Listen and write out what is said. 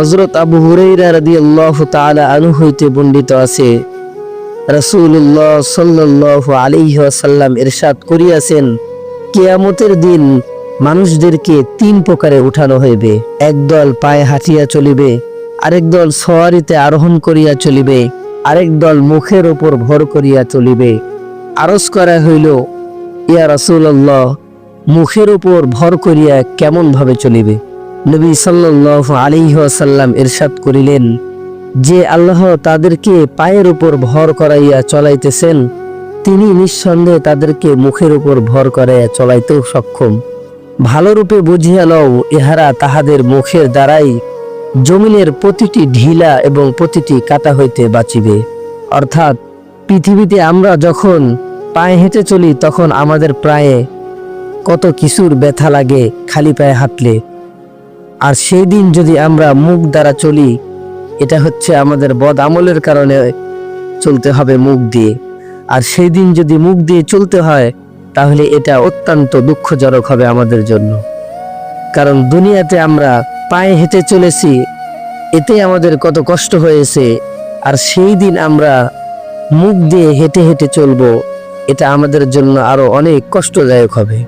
হজরত আবু হুরাইরা রাদিয়াল্লাহু তাআলা আনহু হইতে বর্ণিত আছে, রাসূলুল্লাহ সাল্লাল্লাহু আলাইহি ওয়াসাল্লাম ইরশাদ করিয়াছেন, কেয়ামতের দিন মানুষদেরকে তিন প্রকারে উঠানো হইবে। একদল পায়ে হাঁটিয়া চলিবে, আরেক দল সওয়ারিতে আরোহণ করিয়া চলিবে, আরেক দল মুখের উপর ভর করিয়া চলিবে। আরজ করা হইল, ইয়া রাসূলুল্লাহ, মুখের উপর ভর করিয়া কেমন ভাবে চলিবে? নবী সাল্লাল্লাহু আলাইহি ওয়াসাল্লাম ইরশাদ করিলেন, যে আল্লাহ তাদেরকে পায়ের উপর ভর করাইয়া চলাইতেছেন, তিনি নিঃসন্দেহে তাদেরকে মুখের উপর ভর করাইয়া চলাইতেও সক্ষম। ভালো রূপে বুঝিয়া লও, ইহারা তাহাদের মুখের দ্বারাই জমিনের প্রতিটি ঢিলা এবং প্রতিটি কাটা হইতে বাঁচিবে। অর্থাৎ পৃথিবীতে আমরা যখন পায়ে হেঁটে চলি, তখন আমাদের প্রায়ে কত কিছুর ব্যথা লাগে খালি পায়ে হাঁটলে। আর সেই দিন যদি আমরা মুখ দ্বারা চলি, এটা হচ্ছে আমাদের বদ আমলের কারণে চলতে হবে মুখ দিয়ে। আর সেই দিন যদি মুখ দিয়ে চলতে হয়, তাহলে এটা অত্যন্ত দুঃখজনক হবে আমাদের জন্য। কারণ দুনিয়াতে আমরা পায়ে হেঁটে চলেছি, এতে আমাদের কত কষ্ট হয়েছে, আর সেই দিন আমরা মুখ দিয়ে হেঁটে হেঁটে চলবো, এটা আমাদের জন্য আরও অনেক কষ্টদায়ক হবে।